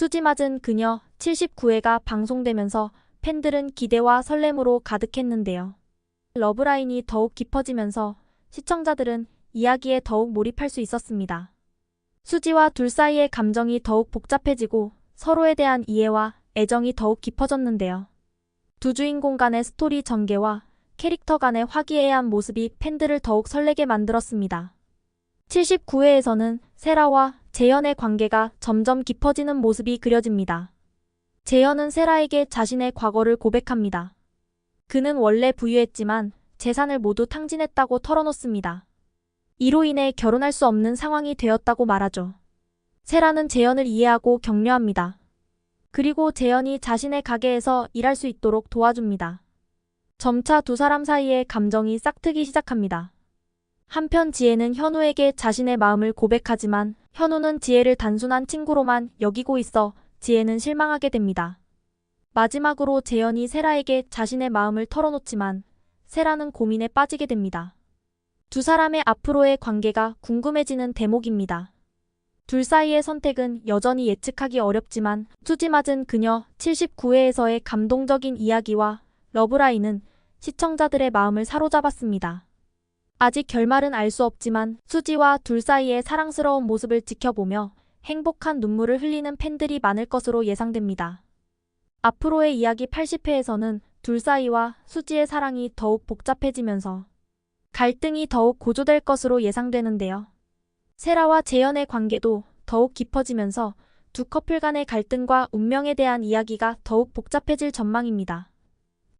수지 맞은 그녀 79회가 방송되면서 팬들은 기대와 설렘으로 가득했는데요. 러브라인이 더욱 깊어지면서 시청자들은 이야기에 더욱 몰입할 수 있었습니다. 수지와 둘 사이의 감정이 더욱 복잡해지고 서로에 대한 이해와 애정이 더욱 깊어졌는데요. 두 주인공 간의 스토리 전개와 캐릭터 간의 화기애애한 모습이 팬들을 더욱 설레게 만들었습니다. 79회에서는 세라와 재현의 관계가 점점 깊어지는 모습이 그려집니다. 재현은 세라에게 자신의 과거를 고백합니다. 그는 원래 부유했지만 재산을 모두 탕진했다고 털어놓습니다. 이로 인해 결혼할 수 없는 상황이 되었다고 말하죠. 세라는 재현을 이해하고 격려합니다. 그리고 재현이 자신의 가게에서 일할 수 있도록 도와줍니다. 점차 두 사람 사이의 감정이 싹트기 시작합니다. 한편 지혜는 현우에게 자신의 마음을 고백하지만 현우는 지혜를 단순한 친구로만 여기고 있어 지혜는 실망하게 됩니다. 마지막으로 재현이 세라에게 자신의 마음을 털어놓지만 세라는 고민에 빠지게 됩니다. 두 사람의 앞으로의 관계가 궁금해지는 대목입니다. 둘 사이의 선택은 여전히 예측하기 어렵지만 수지 맞은 그녀 79회에서의 감동적인 이야기와 러브라인은 시청자들의 마음을 사로잡았습니다. 아직 결말은 알 수 없지만 수지와 둘 사이의 사랑스러운 모습을 지켜보며 행복한 눈물을 흘리는 팬들이 많을 것으로 예상됩니다. 앞으로의 이야기 80회에서는 둘 사이와 수지의 사랑이 더욱 복잡해지면서 갈등이 더욱 고조될 것으로 예상되는데요. 세라와 재현의 관계도 더욱 깊어지면서 두 커플 간의 갈등과 운명에 대한 이야기가 더욱 복잡해질 전망입니다.